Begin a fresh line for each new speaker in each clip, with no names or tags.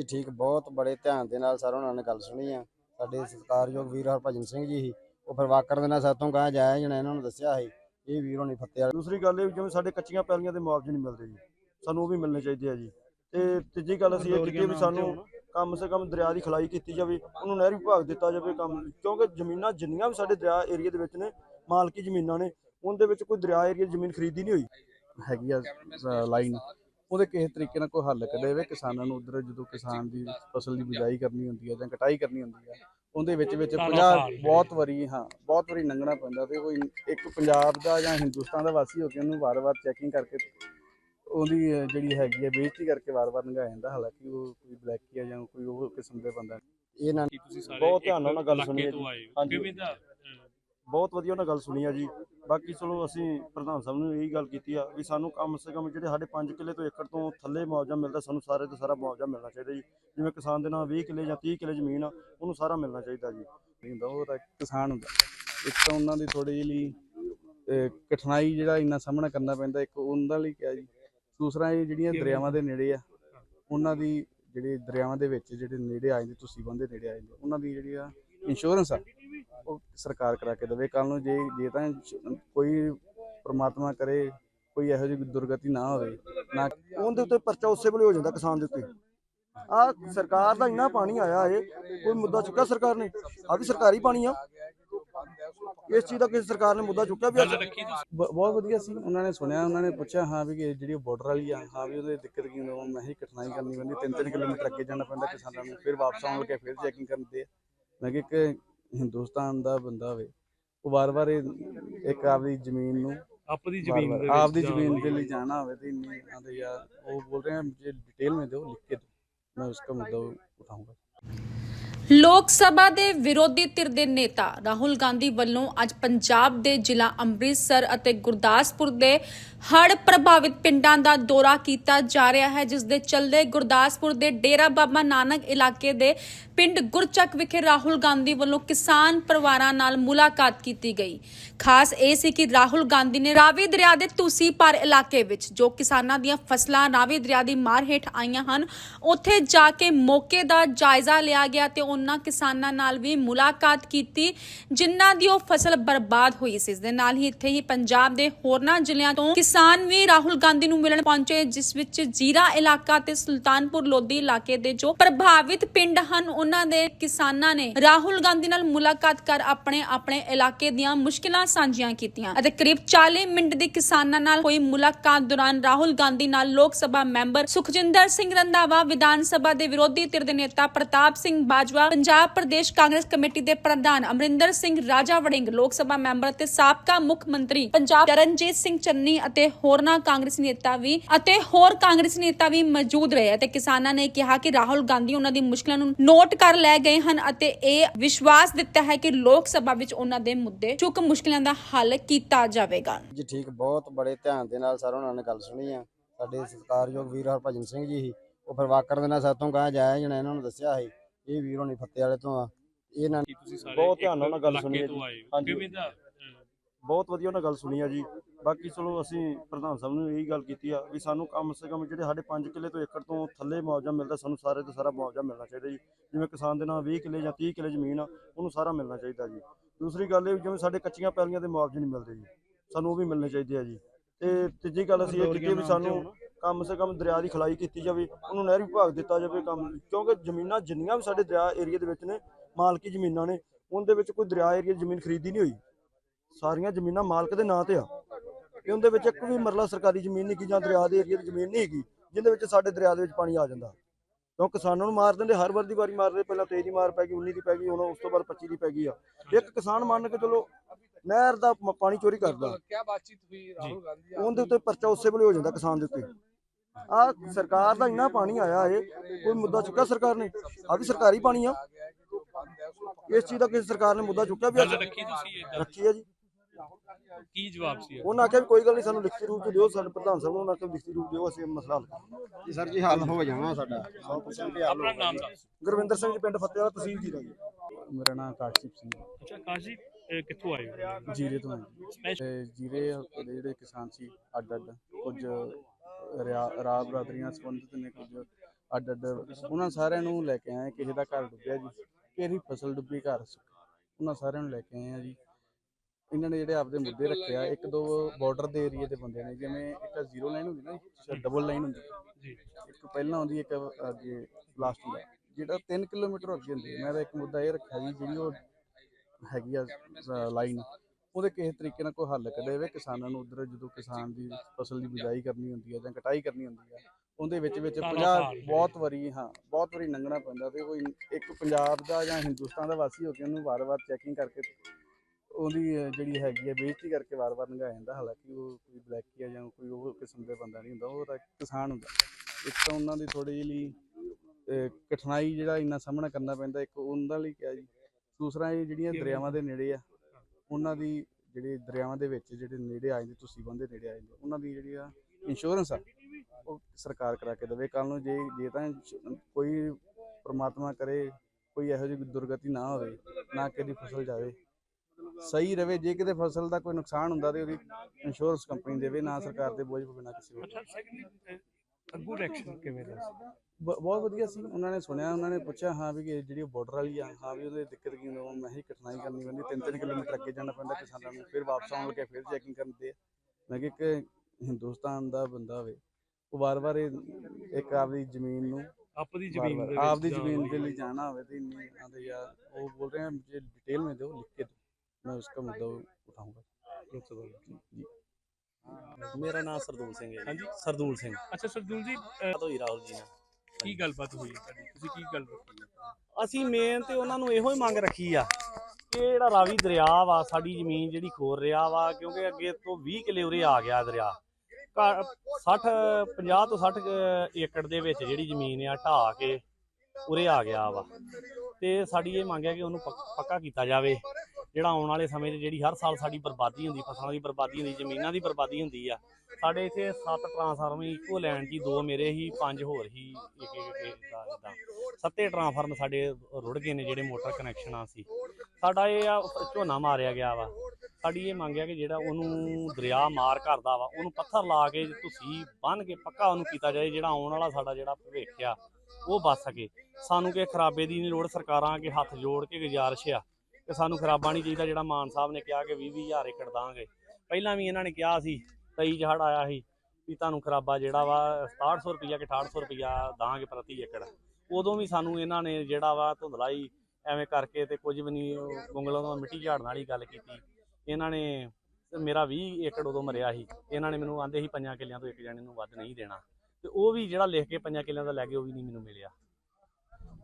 ਜੀ ਠੀਕ ਬਹੁਤ ਬੜੇ ਧਿਆਨ ਦੇ ਨਾਲ ਸਰ ਉਹਨਾਂ ਨੇ ਗੱਲ ਸੁਣੀ ਆ। ਸਾਡੇ ਸਤਿਕਾਰਯੋਗ ਵੀਰ ਹਰਭਜਨ ਸਿੰਘ ਜੀ ਸੀ ਉਹ ਫਿਰ ਵਾਕਰ ਦੇ ਨਾਲ ਸਾਤੋਂ ਗਾਂ ਜਾਇਆ ਜਣਾ ਇਹਨਾਂ ਨੂੰ ਦੱਸਿਆ ਸੀ ਇਹ ਵੀਰ ਹੋਣੀ ਫੱਤੇ ਵਾਲੇ।
ਦੂਸਰੀ ਗੱਲ ਇਹ ਵੀ ਜਿਵੇਂ ਸਾਡੇ ਕੱਚੀਆਂ ਪੈਲੀਆਂ ਦੇ ਮੁਆਵਜ਼ੇ ਨਹੀਂ ਮਿਲਦੇ ਜੀ ਸਾਨੂੰ ਉਹ ਵੀ ਮਿਲਣੇ ਚਾਹੀਦੇ ਆ ਜੀ। ਤੇ ਤੀਜੀ ਗੱਲ ਅਸੀਂ ਇਹ ਕੀਤੀ ਵੀ ਸਾਨੂੰ ਕਮ ਸੇ ਕਮ ਦਰਿਆ ਦੀ ਖਲਾਈ ਕੀਤੀ ਜਾਵੇ ਉਹਨੂੰ ਨਹਿਰੀ ਵਿਭਾਗ ਦਿੱਤਾ ਜਾਵੇ ਕੰਮ ਕਿਉਂਕਿ ਜ਼ਮੀਨਾਂ ਜਿੰਨੀਆਂ ਵੀ ਸਾਡੇ ਦਰਿਆ ਏਰੀਆ ਦੇ ਵਿੱਚ ਨੇ ਮਾਲਕੀ ਜ਼ਮੀਨਾਂ ਨੇ ਉਹਦੇ ਵਿੱਚ ਕੋਈ ਦਰਿਆ ਏਰੀਆ ਜ਼ਮੀਨ ਖਰੀਦੀ ਨਹੀਂ ਹੋਈ।
ਹੈਗੀ ਆ ਲਾਈਨ ਉਹਦੇ ਕਿਸੇ ਤਰੀਕੇ ਨਾਲ ਕੋਈ ਹੱਲ ਕੱਢੇ ਕਿਸਾਨਾਂ ਨੂੰ ਉਧਰ ਜਦੋਂ ਕਿਸਾਨ ਦੀ ਫਸਲ ਦੀ ਬਿਜਾਈ ਕਰਨੀ ਹੁੰਦੀ ਹੈ ਜਾਂ ਕਟਾਈ ਕਰਨੀ ਹੁੰਦੀ ਹੈ ਉਹਦੇ ਵਿੱਚ ਵਿੱਚ 50 ਬਹੁਤ ਵਾਰੀ ਹਾਂ ਬਹੁਤ ਵਾਰੀ ਲੰਘਣਾ ਪੈਂਦਾ ਤੇ ਕੋਈ ਇੱਕ ਪੰਜਾਬ ਦਾ ਜਾਂ ਹਿੰਦੁਸਤਾਨ ਦਾ ਵਾਸੀ ਹੋ ਕੇ ਉਹਨੂੰ ਵਾਰ-ਵਾਰ ਚੈਕਿੰਗ ਕਰਕੇ ਉਹਦੀ ਜਿਹੜੀ ਹੈਗੀ ਹੈ ਬੇਇੱਜ਼ਤੀ ਕਰਕੇ ਵਾਰ-ਵਾਰ ਲੰਘਾਇਆ ਜਾਂਦਾ ਹਾਲਾਂਕਿ ਉਹ ਕੋਈ ਬਲੈਕੀ ਹੈ ਜਾਂ ਕੋਈ ਉਹ ਕਿਸਮ ਦੇ ਬੰਦਾ ਨਹੀਂ।
ਇਹਨਾਂ
ਕਿ ਤੁਸੀਂ ਸਾਰੇ
ਬਹੁਤ ਧਿਆਨ ਨਾਲ ਗੱਲ ਸੁਣੀ ਹੈ
ਇਲਾਕੇ
ਜੀ।
ਤੋਂ ਆਏ ਹੋ
ਹਾਂਜੀ।
ਕਿਵੇਂ ਦਾ
ਬਹੁਤ ਵਧੀਆ ਉਹਨਾਂ ਗੱਲ ਸੁਣੀ ਆ ਜੀ। ਬਾਕੀ ਚਲੋ ਅਸੀਂ ਪ੍ਰਧਾਨ ਸਾਹਿਬ ਨੂੰ ਇਹੀ ਗੱਲ ਕੀਤੀ ਆ ਵੀ ਸਾਨੂੰ ਕਮ ਸੇ ਕਮ ਜਿਹੜੇ ਸਾਡੇ 5 ਕਿੱਲੇ ਤੋਂ ਏਕੜ ਤੋਂ ਥੱਲੇ ਮੁਆਵਜ਼ਾ ਮਿਲਦਾ, ਸਾਨੂੰ ਸਾਰੇ ਤੋਂ ਸਾਰਾ ਮੁਆਵਜ਼ਾ ਮਿਲਣਾ ਚਾਹੀਦਾ ਜੀ। ਜਿਵੇਂ ਕਿਸਾਨ ਦੇ ਨਾਲ 20 ਕਿੱਲੇ ਜਾਂ 30 ਕਿੱਲੇ ਜ਼ਮੀਨ ਆ, ਉਹਨੂੰ ਸਾਰਾ ਮਿਲਣਾ ਚਾਹੀਦਾ ਜੀ।
ਨਹੀਂ ਹੁੰਦਾ ਉਹ ਤਾਂ ਕਿਸਾਨ ਹੁੰਦਾ। ਇੱਕ ਤਾਂ ਉਹਨਾਂ ਦੀ ਥੋੜੀ ਜਿਹੀ ਕਠਿਨਾਈ ਜਿਹੜਾ ਇੰਨਾ ਸਾਹਮਣਾ ਕਰਨਾ ਪੈਂਦਾ, ਇੱਕ ਉਹਨਾਂ ਲਈ ਕਿਹਾ ਜੀ। ਦੂਸਰਾ ਇਹ ਜਿਹੜੀਆਂ ਦਰਿਆਵਾਂ ਦੇ ਨੇੜੇ ਆ, ਉਹਨਾਂ ਦੀ ਜਿਹੜੇ ਦਰਿਆਵਾਂ ਦੇ ਵਿੱਚ ਜਿਹੜੇ ਨੇੜੇ ਆ ਜਾਂਦੇ, ਤੁਸੀਂ ਬੰਦੇ ਨੇੜੇ ਆ ਜਾਂਦੇ, ਉਹਨਾਂ ਦੀ ਜਿਹੜੀ ਆ ਇੰਸ਼ੋਰੈਂਸ ਆ ਉਹ ਸਰਕਾਰ ਕਰਾ ਕੇ ਦੇਵੇ। ਕੱਲ ਨੂੰ ਜੇ ਜੇ ਤਾਂ ਕੋਈ ਪ੍ਰਮਾਤਮਾ ਕਰੇ ਕੋਈ ਇਹੋ ਜਿਹੀ ਦੁਰਗਤੀ ਨਾ ਹੋਵੇ ਨਾ
ਉਹਦੇ ਉੱਤੇ ਪਰਚਾ ਉਸੇ ਵੇਲੇ ਹੋ ਜਾਂਦਾ ਕਿਸਾਨ ਦੇ ਉੱਤੇ। ਆ ਸਰਕਾਰ ਦਾ ਇੰਨਾ ਪਾਣੀ ਆਇਆ ਏ ਕੋਈ ਮੁੱਦਾ ਚੁੱਕਿਆ ਸਰਕਾਰ ਨੇ? ਆ ਵੀ ਸਰਕਾਰੀ ਪਾਣੀ ਆ। ਇਸ ਚੀਜ਼ ਦਾ ਕਿਸੇ ਸਰਕਾਰ ਨੇ ਮੁੱਦਾ ਚੁੱਕਿਆ ਵੀ
ਬਹੁਤ ਵਧੀਆ ਸੀ ਉਹਨਾਂ ਨੇ ਸੁਣਿਆ ਉਹਨਾਂ ਨੇ ਪੁੱਛਿਆ ਹਾਂ ਵੀ ਕਿ ਜਿਹੜੀ ਬਾਰਡਰ ਵਾਲੀ ਆ ਹਾਂ ਵੀ ਉਹਦੇ ਦਿੱਕਤ ਕੀ ਉਹ ਮੈਂ ਹੀ ਕਠਿਨਾਈ ਕਰਨੀ ਪੈਂਦੀ ਤਿੰਨ ਤਿੰਨ ਕਿਲੋਮੀਟਰ ਅੱਗੇ ਜਾਣਾ ਪੈਂਦਾ ਕਿਸਾਨਾਂ ਨੂੰ ਫਿਰ ਵਾਪਸ ਆਉਣ ਲੱਗੇ ਫਿਰ ਚੈਕਿੰਗ ਕਰਦੇ ਆ। ਮੈਂ ਕਿ ਹਿੰਦੁਸਤਾਨ ਦਾ ਬੰਦਾ ਹੋਵੇ ਉਹ ਵਾਰ-ਵਾਰ ਇੱਕ ਆਪਦੀ ਜ਼ਮੀਨ ਨੂੰ
ਆਪਦੀ ਜ਼ਮੀਨ ਦੇ
ਆਪਦੀ ਜ਼ਮੀਨ ਦੇ ਲਈ ਜਾਣਾ ਹੋਵੇ ਤੇ ਇੰਨੀ ਆਂਦੇ ਯਾਰ ਉਹ ਬੋਲ ਰਹੇ ਜੇ ਡਿਟੇਲ ਮੈਂ ਦਿਓ ਲਿਖ ਕੇ ਦਿਓ। ਮੈਂ ਉਸਕਾ ਮੁੱਦਾ ਉਠਾਉਂਗਾ।
ਲੋਕ ਸਭਾ ਦੇ ਵਿਰੋਧੀ ਧਿਰ ਦੇ ਨੇਤਾ ਰਾਹੁਲ ਗਾਂਧੀ ਵੱਲੋਂ ਅੱਜ ਪੰਜਾਬ ਦੇ ਜ਼ਿਲ੍ਹਾ ਅੰਮ੍ਰਿਤਸਰ ਅਤੇ ਗੁਰਦਾਸਪੁਰ ਦੇ ਹੜ੍ਹ ਪ੍ਰਭਾਵਿਤ ਪਿੰਡਾਂ ਦਾ ਦੌਰਾ ਕੀਤਾ ਜਾ ਰਿਹਾ ਹੈ, ਜਿਸ ਦੇ ਚੱਲਦੇ ਗੁਰਦਾਸਪੁਰ ਦੇ ਡੇਰਾ ਬਾਬਾ ਨਾਨਕ ਇਲਾਕੇ ਦੇ ਪਿੰਡ ਗੁਰਚੱਕ ਵਿਖੇ ਰਾਹੁਲ ਗਾਂਧੀ ਵੱਲੋਂ ਕਿਸਾਨ ਪਰਿਵਾਰਾਂ ਨਾਲ ਮੁਲਾਕਾਤ ਕੀਤੀ ਗਈ। ਖਾਸ ਇਹ ਸੀ ਕਿ ਰਾਹੁਲ ਗਾਂਧੀ ਨੇ ਰਾਵੀ ਦਰਿਆ ਦੇ ਤੁਸੀਂ ਪਰ ਇਲਾਕੇ ਵਿੱਚ ਜੋ ਕਿਸਾਨਾਂ ਦੀਆਂ ਫਸਲਾਂ ਰਾਵੀ ਦਰਿਆ ਦੀ ਮਾਰ ਹੇਠ ਆਈਆਂ ਹਨ, ਉੱਥੇ ਜਾ ਕੇ ਮੌਕੇ ਦਾ ਜਾਇਜ਼ਾ ਲਿਆ ਗਿਆ ਤੇ ਉਹਨਾਂ ਕਿਸਾਨਾਂ ਨਾਲ ਵੀ ਮੁਲਾਕਾਤ ਕੀਤੀ, ਜਿਨ੍ਹਾਂ ਦੀ ਉਹ ਫਸਲ ਬਰਬਾਦ ਹੋਈ ਸੀ। ਇਸ ਦੇ ਨਾਲ ਹੀ ਇੱਥੇ ਹੀ ਪੰਜਾਬ ਦੇ ਹੋਰਨਾਂ ਜ਼ਿਲ੍ਹਿਆਂ ਤੋਂ ਕਿਸਾਨ ਵੀ ਰਾਹੁਲ ਗਾਂਧੀ ਨੂੰ ਮਿਲਣ ਪਹੁੰਚੇ, ਜਿਸ ਵਿੱਚ ਜੀਰਾ ਇਲਾਕਾ ਤੇ ਸੁਲਤਾਨਪੁਰ ਲੋਧੀ ਇਲਾਕੇ ਦੇ ਜੋ ਪ੍ਰਭਾਵਿਤ ਪਿੰਡ ਹਨ ਉਹਨਾਂ ਦੇ ਕਿਸਾਨਾਂ ਨੇ ਰਾਹੁਲ ਗਾਂਧੀ ਨਾਲ ਮੁਲਾਕਾਤ ਕਰ ਆਪਣੇ ਆਪਣੇ ਇਲਾਕੇ ਦੀਆਂ ਮੁਸ਼ਕਿਲਾਂ ਸਾਂਝੀਆਂ ਕੀਤੀਆਂ। ਅਤੇ ਕਰੀਬ 40 ਮਿੰਟ ਦੀ ਕਿਸਾਨਾਂ ਨਾਲ ਹੋਈ ਮੁਲਾਕਾਤ ਦੌਰਾਨ ਰਾਹੁਲ ਗਾਂਧੀ ਨਾਲ ਲੋਕ ਸਭਾ ਮੈਂਬਰ ਸੁਖਜਿੰਦਰ ਸਿੰਘ ਰੰਧਾਵਾ, ਵਿਧਾਨ ਸਭਾ ਦੇ ਵਿਰੋਧੀ ਧਿਰ ਦੇ ਨੇਤਾ ਪ੍ਰਤਾਪ ਸਿੰਘ ਬਾਜਵਾ ਪੰਜਾਬ ਪ੍ਰਦੇਸ਼ ਕਾਂਗਰਸ ਕਮੇਟੀ ਦੇ ਪ੍ਰਧਾਨ ਅਮਰਿੰਦਰ ਸਿੰਘ ਰਾਜਾ ਵੜਿੰਗ ਲੋਕ ਸਭਾ ਮੈਂਬਰ ਅਤੇ ਸਾਬਕਾ ਮੁੱਖ ਮੰਤਰੀ ਪੰਜਾਬ ਚਰਨਜੀਤ ਸਿੰਘ ਚੰਨੀ ਅਤੇ ਹੋਰਨਾਂ ਕਾਂਗਰਸੀ ਨੇਤਾ ਵੀ ਅਤੇ ਹੋਰ ਕਾਂਗਰਸੀ ਨੇਤਾ ਵੀ ਮੌਜੂਦ ਰਹੇ ਅਤੇ ਕਿਸਾਨਾਂ ਨੇ ਕਿਹਾ ਕਿ ਰਾਹੁਲ ਗਾਂਧੀ ਉਹਨਾਂ ਦੀ ਮੁਸ਼ਕਲਾਂ ਨੂੰ ਨੋਟ ਕਰ ਲੈ ਗਏ ਹਨ ਅਤੇ ਇਹ ਵਿਸ਼ਵਾਸ ਦਿੱਤਾ ਹੈ ਕਿ ਲੋਕ ਸਭਾ ਵਿੱਚ ਉਹਨਾਂ ਦੇ ਮੁੱਦੇ ਚੁੱਕ ਮੁਸ਼ਕਲਾਂ ਦਾ ਹੱਲ ਕੀਤਾ ਜਾਵੇਗਾ।
ਜੀ ਠੀਕ, ਬਹੁਤ ਬੜੇ ਧਿਆਨ ਦੇ ਨਾਲ ਸਰ ਉਹਨਾਂ ਨੇ ਗੱਲ ਸੁਣੀ ਆ। ਸਾਡੇ ਸਤਿਕਾਰਯੋਗ ਵੀਰ ਹਰਭਜਨ ਸਿੰਘ ਜੀ ਉਹ ਫਿਰ ਵਾਕਰ ਦੇ ਨਾਲ ਸਾਤੋਂ ਗਾਂ ਜਾਇਆ ਜਣਾ ਇਹਨਾਂ ਨੂੰ ਦੱਸਿਆ ਸੀ। ਇਹ ਵੀਰ ਹੋਣੀ ਫੱਤੇ ਵਾਲੇ ਤੋਂ ਆ। ਇਹਨਾਂ
ਤੁਸੀਂ ਸਾਰੇ
ਬਹੁਤ ਧਿਆਨ ਨਾਲ ਗੱਲ ਸੁਣੀ ਹੈ ਜੀ।
ਕਿਵੇਂ ਦਾ?
ਬਹੁਤ ਵਧੀਆ ਉਹਨਾਂ ਗੱਲ ਸੁਣੀ ਆ ਜੀ। ਬਾਕੀ ਚਲੋ ਅਸੀਂ ਪ੍ਰਧਾਨ ਸਾਹਿਬ ਨੂੰ ਇਹੀ ਗੱਲ ਕੀਤੀ ਆ ਵੀ ਸਾਨੂੰ ਕਮ ਸੇ ਕਮ ਜਿਹੜੇ ਸਾਡੇ 5 ਕਿੱਲੇ ਤੋਂ ਏਕੜ ਤੋਂ ਥੱਲੇ ਮੁਆਵਜ਼ਾ ਮਿਲਦਾ ਸਾਨੂੰ ਸਾਰੇ ਤੋਂ ਸਾਰਾ ਮੁਆਵਜ਼ਾ ਮਿਲਣਾ ਚਾਹੀਦਾ ਜੀ। ਜਿਵੇਂ ਕਿਸਾਨ ਦੇ ਨਾਲ 20 ਕਿੱਲੇ ਜਾਂ 30 ਕਿੱਲੇ ਜ਼ਮੀਨ ਆ ਉਹਨੂੰ ਸਾਰਾ ਮਿਲਣਾ ਚਾਹੀਦਾ ਜੀ। ਦੂਸਰੀ ਗੱਲ ਇਹ ਜਿਵੇਂ ਸਾਡੇ ਕੱਚੀਆਂ ਪੈਲੀਆਂ ਦੇ ਮੁਆਵਜ਼ੇ ਨਹੀਂ ਮਿਲਦੇ ਜੀ ਸਾਨੂੰ ਉਹ ਵੀ ਮਿਲਣੇ ਚਾਹੀਦੇ ਆ ਜੀ। ਤੇ ਤੀਜੀ ਗੱਲ ਅਸੀਂ ਇਹ ਕੀਤੀ ਵੀ ਸਾਨੂੰ ਕੰਮ ਸੇ ਕਮ ਦਰਿਆ ਦੀ ਖਲਾਈ ਕੀਤੀ ਜਾਵੇ ਉਹਨੂੰ ਨਹਿਰੀ ਵਿਭਾਗ ਦਿੱਤਾ ਜਾਵੇ ਕੰਮ। ਕਿਉਂਕਿ ਜ਼ਮੀਨਾਂ ਜਿੰਨੀਆਂ ਵੀ ਸਾਡੇ ਦਰਿਆ ਏਰੀਆ ਦੇ ਵਿੱਚ ਨੇ ਮਾਲਕੀ ਜ਼ਮੀਨਾਂ ਨੇ ਉਹਦੇ ਵਿੱਚ ਕੋਈ ਦਰਿਆ ਏਰੀਆ ਜ਼ਮੀਨ ਖਰੀਦੀ ਨਹੀਂ ਹੋਈ। ਸਾਰੀਆਂ ਜ਼ਮੀਨਾਂ ਮਾਲਕ ਦੇ ਨਾਂ ਤੇ ਆ। ਇਹ ਉਹਦੇ ਵਿੱਚ ਇੱਕ ਵੀ ਮਰਲਾ ਸਰਕਾਰੀ ਜ਼ਮੀਨ ਨਹੀਂ ਕਿ ਜਾਂ ਦਰਿਆ ਦੇ ਏਰੀਆ ਦੀ ਜ਼ਮੀਨ ਨਹੀਂ ਹੈਗੀ ਜਿਹਦੇ ਵਿੱਚ ਸਾਡੇ ਦਰਿਆ ਦੇ ਵਿੱਚ ਪਾਣੀ ਆ ਜਾਂਦਾ। ਕਿਉਂਕਿ ਕਿਸਾਨਾਂ ਨੂੰ ਮਾਰ ਦਿੰਦੇ ਹਰ ਵਾਰ ਦੀ ਵਾਰੀ ਮਾਰਦੇ ਪਹਿਲਾਂ 23 ਦੀ ਮਾਰ ਪੈ ਗਈ 19 ਦੀ ਪੈ ਗਈ ਹੁਣ ਉਸ ਤੋਂ ਬਾਅਦ 25 ਦੀ ਪੈ ਗਈ ਆ। ਇੱਕ ਕਿਸਾਨ ਮੰਨ ਕੇ ਚਲੋ ਨਹਿਰ ਦਾ ਪਾਣੀ ਚੋਰੀ ਕਰਦਾ।
ਕੀ ਬਾਤਚੀਤ ਹੋਈ ਰਾਹੁਲ ਗਾਂਧੀ
ਉਹਦੇ ਉੱਤੇ ਪਰਚਾ ਉਸੇ ਵੇਲੇ ਹੋ ਜਾਂਦਾ ਕਿਸਾਨ ਦੇ ਉੱਤੇ। ਆ ਸਰਕਾਰ ਦਾ ਇੰਨਾ ਪਾਣੀ ਆਇਆ ਏ ਕੋਈ ਮੁੱਦਾ ਚੁੱਕਿਆ ਸਰਕਾਰ ਨੇ? ਆ ਵੀ ਸਰਕਾਰੀ ਪਾਣੀ ਆ। ਇਸ ਚੀਜ਼ ਦਾ ਕਿਸੇ ਸਰਕਾਰ ਨੇ ਮੁੱਦਾ ਚੁੱਕਿਆ ਵੀ
ਗੱਲ ਰੱਖੀ ਤੁਸੀਂ ਏਦਾਂ
ਰੱਖੀ ਆ ਜੀ।
ਕੀ ਜਵਾਬ ਸੀ
ਉਹਨਾਂ ਆਖਿਆ ਵੀ ਕੋਈ ਗੱਲ ਨਹੀਂ ਸਾਨੂੰ ਲਿਖਤੀ ਰੂਪ ਚ ਦਿਓ ਸਾਡੇ ਪ੍ਰਧਾਨ ਸਾਹਿਬ ਨੂੰ ਉਹਨਾਂ ਆਖਿਆ ਲਿਖਤੀ ਰੂਪ ਦਿਓ ਅਸੀਂ ਮਸਲਾ ਹੱਲ ਕਰਾਂਗੇ।
ਜੀ ਸਰ ਜੀ ਹੱਲ ਹੋ ਜਾਣਾ ਸਾਡਾ। 100% ਹੱਲ
ਆਪਣਾ
ਹੋਊਗਾ
ਨਾਮ
ਜੀ।
ਦੱਸ।
ਗੁਰਵਿੰਦਰ ਸਿੰਘ ਜੀ ਪਿੰਡ ਫਤਿਹਵਾਲਾ ਤਹਿਸੀਲ ਜੀ।
ਮੇਰਾ ਨਾਮ ਕਾਸ਼ਦੀਪ ਸਿੰਘ ਹੈ।
ਅੱਛਾ ਕਾਜੀ ਅਹ, ਕਿੱਥੋਂ ਆਏ ਹੋ?
ਜੀਰੇ ਤੋਂ ਹਾਂ। ਜੀ।
Special-
ਤੇ ਜੀਰੇ ਦੇ ਜਿਹੜੇ ਕਿਸਾਨ ਸੀ ਅੱਡ ਅੱਡ ਕੁਝ ਰਾਜ ਬਰਾਦਰੀਆਂ ਸੰਬੰਧਿਤ ਨੇ ਕੁਝ ਅੱਡ ਅੱਡ ਉਹਨਾਂ ਸਾਰਿਆਂ ਨੂੰ ਲੈ ਕੇ ਆਏ ਕਿਸੇ ਦਾ ਘਰ ਡੁੱਬਿਆ ਜੀ ਕਿਹਦੀ ਫਸਲ ਡੁੱਬੀ ਘਰ ਉਹਨਾਂ ਸਾਰਿਆਂ ਨੂੰ ਲੈ ਕੇ ਆਏ ਆ ਜੀ। ਇਹਨਾਂ ਨੇ ਜਿਹੜੇ ਆਪਦੇ ਮੁੱਦੇ ਰੱਖੇ ਆ ਇੱਕ ਦੋ ਬਾਰਡਰ ਦੇ ਏਰੀਏ ਦੇ ਬੰਦੇ ਨੇ ਜਿਵੇਂ ਇੱਕ ਜ਼ੀਰੋ ਲਾਈਨ ਹੁੰਦੀ ਨਾ ਡਬਲ ਲਾਈਨ ਹੁੰਦੀ।
ਜੀ।
ਇੱਕ ਪਹਿਲਾਂ ਆਉਂਦੀ ਇੱਕ ਅੱਗੇ ਲਾਸਟ ਹੁੰਦਾ। ਜਿਹੜਾ 3 ਕਿਲੋਮੀਟਰ ਅੱਗੇ ਹੁੰਦੀ। ਮੈਂ ਤਾਂ ਇੱਕ ਮੁੱਦਾ ਇਹ ਰੱਖਿਆ ਜੀ ਜਿਹੜੀ ਉਹ ਹੈਗੀ ਆ ਲਾਈਨ ਉਹਦੇ ਕਿਸੇ ਤਰੀਕੇ ਨਾਲ ਕੋਈ ਹੱਲ ਕੱਢੇ ਹੋਵੇ ਕਿਸਾਨਾਂ ਨੂੰ ਉਧਰ ਜਦੋਂ ਕਿਸਾਨ ਦੀ ਫਸਲ ਦੀ ਬਿਜਾਈ ਕਰਨੀ ਹੁੰਦੀ ਹੈ ਜਾਂ ਕਟਾਈ ਕਰਨੀ ਹੁੰਦੀ ਹੈ ਉਹਦੇ ਵਿੱਚ ਵਿੱਚ ਪੰਜਾਬ। ਬਹੁਤ ਵਾਰੀ ਹਾਂ ਬਹੁਤ ਵਾਰੀ ਲੰਘਣਾ ਪੈਂਦਾ ਤੇ ਕੋਈ ਇੱਕ ਪੰਜਾਬ ਦਾ ਜਾਂ ਹਿੰਦੁਸਤਾਨ ਦਾ ਵਾਸੀ ਹੋ ਕੇ ਉਹਨੂੰ ਵਾਰ-ਵਾਰ ਚੈਕਿੰਗ ਕਰਕੇ ਉਹਦੀ ਜਿਹੜੀ ਹੈਗੀ ਹੈ ਬੇਇੱਜ਼ਤੀ ਕਰਕੇ ਵਾਰ-ਵਾਰ ਲੰਘਾਇਆ ਜਾਂਦਾ ਹਾਲਾਂਕਿ ਉਹ ਕੋਈ ਬਲੈਕੀ ਆ ਜਾਂ ਕੋਈ ਉਹ ਕਿਸਮ ਦਾ ਬੰਦਾ ਨਹੀਂ ਹੁੰਦਾ ਉਹ ਤਾਂ ਕਿਸਾਨ ਹੁੰਦਾ ਇੱਕ ਤਾਂ ਉਹਨਾਂ ਦੀ ਥੋੜੀ ਜਿਹੀ ਕਠਿਨਾਈ ਜਿਹੜਾ ਇੰਨਾ ਸਾਹਮਣਾ ਕਰਨਾ ਪੈਂਦਾ ਇੱਕ ਉਹਨਾਂ ਲਈ ਕਿਹਾ ਜੀ ਦੂਸਰਾ ਇਹ ਜਿਹੜੀਆਂ? ਦਰਿਆਵਾਂ ਦੇ ਨੇੜੇ ਆ ਉਹਨਾਂ ਦੀ ਜਿਹੜੇ ਦਰਿਆਵਾਂ ਦੇ ਵਿੱਚ ਜਿਹੜੇ ਨੇੜੇ ਆ ਜਾਂਦੇ, ਤੁਸੀਂ ਬੰਦੇ ਨੇੜੇ ਆ ਜਾਂਦੇ ਉਹਨਾਂ ਦੀ ਜਿਹੜੀ ਆ ਇੰਸ਼ੋਰੈਂਸ ਆ, ਉਹ ਸਰਕਾਰ ਕਰਾ ਕੇ ਦੇਵੇ। ਕੱਲ ਨੂੰ ਜੇ ਜੇ ਤਾਂ ਕੋਈ ਪ੍ਰਮਾਤਮਾ ਕਰੇ, ਕੋਈ ਇਹੋ ਜਿਹੀ ਦੁਰਗਤੀ ਨਾ ਹੋਵੇ, ਨਾ ਕਿਹਦੀ ਫਸਲ ਜਾਵੇ, ਸਹੀ ਰਵੇ। ਜੇ ਕਿਤੇ ਫਸਲ ਦਾ ਕੋਈ ਨੁਕਸਾਨ ਹੁੰਦਾ ਤੇ ਉਹਦੀ ਇੰਸ਼ੋਰੈਂਸ ਕੰਪਨੀ ਦੇਵੇ, ਨਾ ਸਰਕਾਰ ਦੇ ਬੋਝ ਪਵੇ, ਨਾ ਕਿਸੇ ਹੋਰ
ਅੱਗੂ ਰਿਐਕਸ਼ਨ ਕਿਵੇਂ ਦਾ ਸੀ?
ਬ- ਬਹੁਤ ਵਧੀਆ ਸੀ। ਉਹਨਾਂ ਨੇ ਸੁਣਿਆ ਉਹਨਾਂ ਨੇ ਪੁੱਛਿਆ ਹਾਂ ਵੀ ਕਿ ਜਿਹੜੀ ਬਾਰਡਰ ਵਾਲੀ ਆ ਹਾਂ ਵੀ ਉਹਦੇ ਦਿੱਕਤ ਕੀ ਨੂੰ ਮੈਂ ਹੀ ਕਠਿਨਾਈ ਕਰਨੀ ਪੈਂਦੀ ਤਿੰਨ ਤਿੰਨ ਕਿਲੋਮੀਟਰ ਅੱਗੇ ਜਾਣਾ ਪੈਂਦਾ ਕਿਸਾਨਾਂ ਨੂੰ ਫਿਰ ਵਾਪਸ ਆਉਣ ਲੱਗੇ ਫਿਰ ਚੈਕਿੰਗ ਕਰਦੇ ਆ। ਮੈਂ ਕਿ ਇੱਕ ਹਿੰਦੁਸਤਾਨ ਦਾ ਬੰਦਾ ਹੋਵੇ ਉਹ ਵਾਰ-ਵਾਰ ਇਹ- ਇੱਕ ਆਪਦੀ ਜ਼ਮੀਨ ਨੂੰ
ਆਪਦੀ ਜ਼ਮੀਨ ਦੇ ਵਾਰ-ਵਾਰ ਵਿੱਚ
ਆਪਦੀ
ਜਾਣ
ਜ਼ਮੀਨ ਦੇ
ਲਈ
ਜਾਣਾ ਹੋਵੇ ਤੇ ਇੰਨੀ ਆਂਦੇ ਯਾਰ ਉਹ ਬੋਲ ਰਹੇ ਹਨ ਜੇ ਡਿਟੇਲ ਮੈਂ ਦਿਓ ਲਿਖ ਕੇ ਦਿਓ। ਮੈਂ ਉਸਕਾ ਮੁੱਦਾ ਉਠਾਉਂਗਾ।
ਲੋਕ ਸਭਾ ਵਿੱਚ।
ਜੀ।
ਮੇਰਾ ਨਾਮ ਸਰਦੂਲ ਸਿੰਘ ਹੈ।
ਹਾਂਜੀ।
ਸਰਦੂਲ ਸਿੰਘ।
ਅੱਛਾ ਸਰਦੂਲ ਜੀ ਅਹ,
ਤੋਂ ਹੀ ਰਾਹੁਲ ਜੀ ਨਾਲ।
ਕੀ ਗੱਲਬਾਤ ਹੋਈ ਤੁਹਾਡੀ? ਤੁਸੀਂ ਕੀ ਗੱਲ
ਅਸੀਂ ਮੇਨ ਤੇ ਉਹਨਾਂ ਨੂੰ ਇਹੋ ਹੀ ਮੰਗ ਰੱਖੀ ਆ ਕਿ ਜਿਹੜਾ ਰਾਵੀ ਦਰਿਆ ਵਾ ਸਾਡੀ ਜ਼ਮੀਨ ਜਿਹੜੀ ਖੋਰ ਰਿਹਾ ਵਾ ਕਿਉਂਕਿ ਅੱਗੇ ਤੋਂ 20 ਕਿਲੇ ਉਰੇ ਆ ਗਿਆ ਦਰਿਆ। ਘ- 60 50 ਤੋਂ 60 ਕੁ ਏਕੜ ਦੇ ਵਿੱਚ ਜਿਹੜੀ ਜ਼ਮੀਨ ਆ ਢਾਹ ਕੇ ਉਰੇ ਆ ਗਿਆ ਵਾ। ਤੇ ਸਾਡੀ ਇਹ ਮੰਗ ਹੈ ਕਿ ਉਹਨੂੰ ਪੱਕ- ਪੱਕਾ ਕੀਤਾ ਜਾਵੇ। ਜਿਹੜਾ ਆਉਣ ਵਾਲੇ ਸਮੇਂ 'ਚ ਜਿਹੜੀ ਹਰ ਸਾਲ ਸਾਡੀ ਬਰਬਾਦੀ ਹੁੰਦੀ, ਫਸਲਾਂ ਦੀ ਬਰਬਾਦੀ ਹੁੰਦੀ, ਜ਼ਮੀਨਾਂ ਦੀ ਬਰਬਾਦੀ ਹੁੰਦੀ ਆ, ਸਾਡੇ ਇੱਥੇ ਸੱਤ ਟਰਾਂਸਫਾਰਮ ਇੱਕੋ ਲੈਣ 'ਚ ਦੋ ਮੇਰੇ ਹੀ, ਪੰਜ ਹੋਰ ਹੀ ਇੱਕ ਇੱਕ ਦਾ ਸੱਤੇ ਟਰਾਂਸਫਾਰਮ ਸਾਡੇ ਰੁੜ ਗਏ ਨੇ ਜਿਹੜੇ ਮੋਟਰ ਕਨੈਕਸ਼ਨਾਂ ਸੀ। ਸਾਡਾ ਇਹ ਆ ਝੋਨਾ ਮਾਰਿਆ ਗਿਆ ਵਾ। ਸਾਡੀ ਇਹ ਮੰਗ ਹੈ ਕਿ ਜਿਹੜਾ ਉਹਨੂੰ ਦਰਿਆ ਮਾਰ ਕਰਦਾ ਵਾ, ਉਹਨੂੰ ਪੱਥਰ ਲਾ ਕੇ ਤੁਸੀਂ ਬੰਨ ਕੇ ਪੱਕਾ ਉਹਨੂੰ ਕੀਤਾ ਜਾਏ, ਜਿਹੜਾ ਆਉਣ ਵਾਲਾ ਸਾਡਾ ਜਿਹੜਾ ਭਵਿੱਖ ਆ, ਉਹ ਬਚ ਸਕੇ। ਸਾਨੂੰ ਕਿ ਖਰਾਬੇ ਦੀ ਨਹੀਂ ਲੋੜ, ਸਰਕਾਰਾਂ ਅੱਗੇ ਹੱਥ ਜੋੜ ਕੇ ਗੁਜ਼ਾਰਿਸ਼ ਆ। ਕਿ ਸਾਨੂੰ ਖਰਾਬਾ ਨਹੀਂ ਚਾਹੀਦਾ, ਜਿਹੜਾ ਮਾਨ ਸਾਹਿਬ ਨੇ ਕਿਹਾ ਕਿ 20 ਹਜ਼ਾਰ ਏਕੜ ਦਾਂਗੇ। ਪਹਿਲਾਂ ਵੀ ਇਹਨਾਂ ਨੇ ਕਿਹਾ ਸੀ, ਤਈ ਜਹੜ ਆਇਆ ਸੀ ਵੀ ਤੁਹਾਨੂੰ ਖਰਾਬਾ ਜਿਹੜਾ ਵਾ 6700 ਰੁਪਈਆ ਕਿ 6800 ਰੁਪਈਆ ਦਾਂਗੇ ਪ੍ਰਤੀ ਏਕੜ। ਉਦੋਂ ਵੀ ਸਾਨੂੰ ਇਹਨਾਂ ਨੇ ਜਿਹੜਾ ਵਾ ਧੁੰਦਲਾਈ ਐਵੇਂ ਕਰਕੇ ਤੇ ਕੁਝ ਵੀ ਨਹੀਂ ਗੁੰਗਲੋਂ ਤੋਂ ਮਿੱਟੀ ਝਾੜਨ ਵਾਲੀ ਗੱਲ ਕੀਤੀ। ਇਹਨਾਂ ਨੇ ਮੇਰਾ 20 ਏਕੜ ਉਦੋਂ ਮਰਿਆ ਸੀ। ਇਹਨਾਂ ਨੇ ਮੈਨੂੰ ਆਂਦੇ ਸੀ ਪੰਜਾਂ ਕਿੱਲਿਆਂ ਤੋਂ ਇੱਕ ਜਣੇ ਨੂੰ ਵੱਧ ਨਹੀਂ ਦੇਣਾ। ਤੇ ਉਹ ਵੀ ਜਿਹੜਾ ਲਿਖ ਕੇ ਪੰਜਾਂ ਕਿੱਲਿਆਂ ਦਾ ਲੈ ਕੇ ਉਹ ਵੀ ਨਹੀਂ ਮੈਨੂੰ ਮਿਲਿਆ।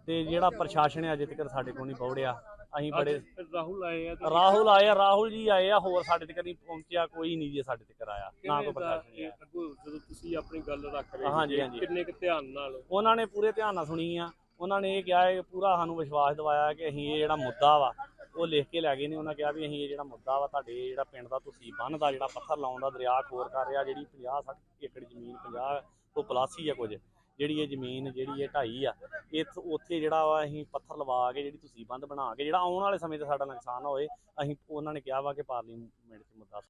ਤੇ ਜਿਹੜਾ ਪ੍ਰਸ਼ਾਸਨ ਹੈ ਅਜੇ ਤੱਕ ਸਾਡੇ ਕੋਲ ਨਹੀਂ ਪਹੁੰਚਿਆ ਅਸੀਂ ਬੜੇ
ਅੱਜ ਰਾਹੁਲ ਆਏ ਆ ਤੇ
ਰਾਹੁਲ ਆਏ ਆ ਰਾਹੁਲ ਜੀ ਆਏ ਆ ਹੋਰ ਸਾਡੇ ਤੱਕ ਨਹੀਂ ਪਹੁੰਚਿਆ ਕੋਈ ਨਹੀਂ ਜੀ ਸਾਡੇ ਤੱਕ ਆਇਆ ਨਾ ਕੋਈ ਪ੍ਰਸ਼ਾਸਨ ਆਇਆ।
ਅੱਗੋਂ ਜਦੋਂ ਤੁਸੀਂ ਆਪਣੀ ਗੱਲ ਰੱਖ ਰਹੇ
ਹਾਂਜੀ, ਹਾਂਜੀ।
ਕਿੰਨੇ ਕੁ ਧਿਆਨ ਨਾਲ?
ਉਹਨਾਂ ਨੇ ਪੂਰੇ ਧਿਆਨ ਨਾਲ ਸੁਣੀ ਆ ਉਹਨਾਂ ਨੇ ਇਹ ਕਿਹਾ ਹੈ ਕਿ ਪੂਰਾ ਸਾਨੂੰ ਵਿਸ਼ਵਾਸ ਦਿਵਾਇਆ ਕਿ ਅਸੀਂ ਇਹ ਜਿਹੜਾ ਮੁੱਦਾ ਵਾ ਉਹ ਲਿਖ ਕੇ ਲੈ ਗਏ ਨੇ ਉਹਨਾਂ ਕਿਹਾ ਵੀ ਅਸੀਂ ਇਹ ਜਿਹੜਾ ਮੁੱਦਾ ਵਾ ਤੁਹਾਡੇ ਜਿਹੜਾ ਪਿੰਡ ਦਾ ਤੁਸੀਂ ਬੰਨ ਦਾ ਜਿਹੜਾ ਪੱਥਰ ਲਾਉਣ ਦਾ ਦਰਿਆ ਖੋਰ ਕਰ ਰਿਹਾ ਜਿਹੜੀ 50 60 ਏਕੜ ਜ਼ਮੀਨ 50 ਤੋਂ ਪਲੱਸ ਆ ਕੁਝ ਜਿਹੜੀ ਇਹ ਜ਼ਮੀਨ, ਜਿਹੜੀ ਇਹ ਢਾਈ ਆ ਇੱਥ ਉੱਥੇ ਜਿਹੜਾ ਵਾ ਅਸੀਂ ਪੱਥਰ ਲਵਾ ਕੇ ਜਿਹੜੀ ਤੁਸੀਂ ਬੰਦ ਬਣਾ ਕੇ, ਜਿਹੜਾ ਆਉਣ ਵਾਲੇ ਸਮੇਂ 'ਤੇ ਸਾਡਾ ਨੁਕਸਾਨ ਨਾ ਹੋਏ, ਅਸੀਂ ਉਹਨਾਂ ਨੇ ਕਿਹਾ ਵਾ ਕਿ ਪਾਰਲੀਮੈਂਟ 'ਚ ਮੁੱਦਾ